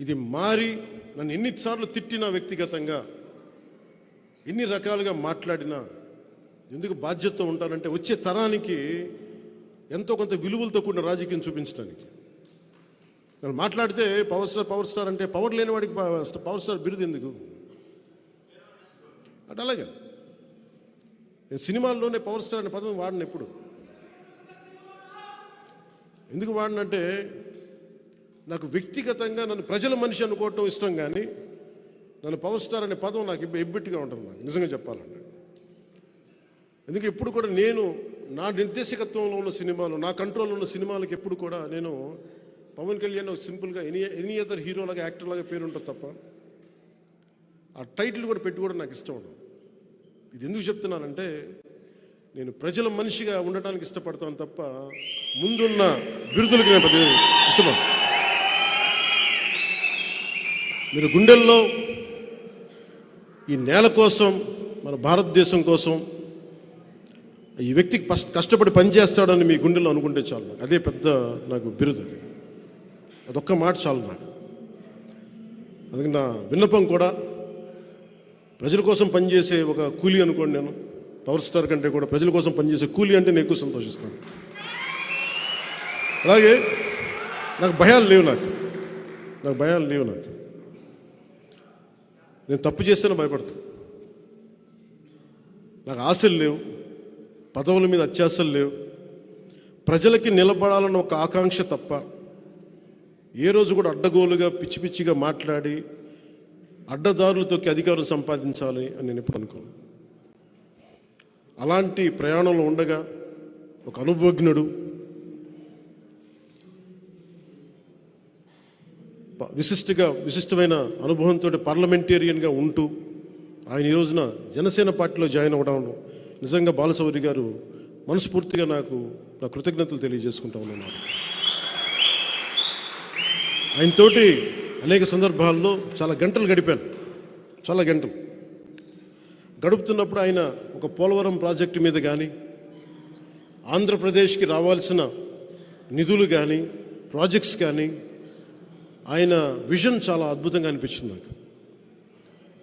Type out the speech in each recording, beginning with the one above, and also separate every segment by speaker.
Speaker 1: ఇది మారి నన్ను ఎన్నిసార్లు తిట్టినా వ్యక్తిగతంగా ఎన్ని రకాలుగా మాట్లాడినా ఎందుకు బాధ్యత ఉంటానంటే వచ్చే తరానికి ఎంతో కొంత విలువలతో కూడిన రాజకీయం చూపించడానికి. నేను మాట్లాడితే పవర్ స్టార్ పవర్ స్టార్ అంటే పవర్ లేని వాడికి పవర్ స్టార్ బిరుదు ఎందుకు? అంటే అలాగే. నేను సినిమాల్లోనే పవర్ స్టార్ అనే పదం వాడిన ఎప్పుడు? ఎందుకు వాడినంటే నాకు వ్యక్తిగతంగా నన్ను ప్రజల మనిషి అనుకోవటం ఇష్టం కానీ నన్ను పవర్ స్టార్ అనే పదం నాకు ఎబ్బెట్టుగా ఉంటుంది నాకు నిజంగా చెప్పాలంటే. ఎందుకంటే ఎప్పుడు కూడా నేను నా నిర్దేశకత్వంలో ఉన్న సినిమాలు నా కంట్రోల్లో ఉన్న సినిమాలకు ఎప్పుడు కూడా నేను పవన్ కళ్యాణ్ ఒక సింపుల్గా ఎనీ ఎనీ అదర్ హీరోలాగా యాక్టర్లాగా పేరు ఉంటుంది తప్ప ఆ టైటిల్ కూడా పెట్టి కూడా నాకు ఇష్టం ఉండదు. ఇది ఎందుకు చెప్తున్నానంటే నేను ప్రజల మనిషిగా ఉండటానికి ఇష్టపడతాను తప్ప ముందున్న బిరుదులకి నేను ఇష్టపడతాను మీరు గుండెల్లో ఈ నేల కోసం మన భారతదేశం కోసం ఈ వ్యక్తికి ఫస్ట్ కష్టపడి పనిచేస్తాడని మీ గుండెల్లో అనుకుంటే చాలు నాకు. అదే పెద్ద నాకు బిరుదు అది. అదొక్క మాట చాలు నాకు. అందుకే నా విన్నపం కూడా ప్రజల కోసం పనిచేసే ఒక కూలీ అనుకోండి నేను. పవర్ స్టార్ కంటే కూడా ప్రజల కోసం పనిచేసే కూలీ అంటే నేను ఎక్కువ సంతోషిస్తాను. అలాగే నాకు భయాలు లేవు నాకు. నాకు భయాలు లేవు నాకు. నేను తప్పు చేస్తేనే భయపడతాను నాకు ఆశలు లేవు పదవుల మీద అత్యాశలు లేవు. ప్రజలకి నిలబడాలన్న ఒక ఆకాంక్ష తప్ప ఏ రోజు కూడా అడ్డగోలుగా పిచ్చి పిచ్చిగా మాట్లాడి అడ్డదారులతోకి అధికారం సంపాదించాలి అని నేను ఎప్పుడు అనుకోను. అలాంటి ప్రయాణంలో ఉండగా ఒక అనుభవజ్ఞుడు విశిష్టగా విశిష్టమైన అనుభవంతో పార్లమెంటేరియన్గా ఉంటూ ఆయన ఈ రోజున జనసేన పార్టీలో జాయిన్ అవ్వడం నిజంగా బాలసౌరి గారు మనస్ఫూర్తిగా నాకు నా కృతజ్ఞతలు తెలియజేసుకుంటా ఉన్నాను. ఆయనతోటి అనేక సందర్భాల్లో చాలా గంటలు గడిపాను. చాలా గంటలు. గడుపుతున్నప్పుడు ఆయన ఒక పోలవరం ప్రాజెక్టు మీద కానీ ఆంధ్రప్రదేశ్కి రావాల్సిన నిధులు కానీ ప్రాజెక్ట్స్ కానీ ఆయన విజన్ చాలా అద్భుతంగా అనిపించింది నాకు.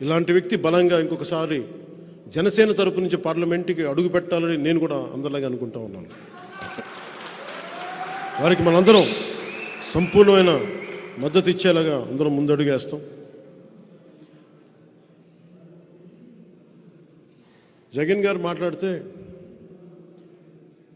Speaker 1: ఇలాంటి వ్యక్తి బలంగా ఇంకొకసారి జనసేన తరపు నుంచి పార్లమెంట్కి అడుగు పెట్టాలని నేను కూడా అందరిలాగా అనుకుంటా ఉన్నాను. వారికి మనందరం సంపూర్ణమైన మద్దతు ఇచ్చేలాగా అందరం ముందడుగేస్తాం. జగన్ గారు మాట్లాడితే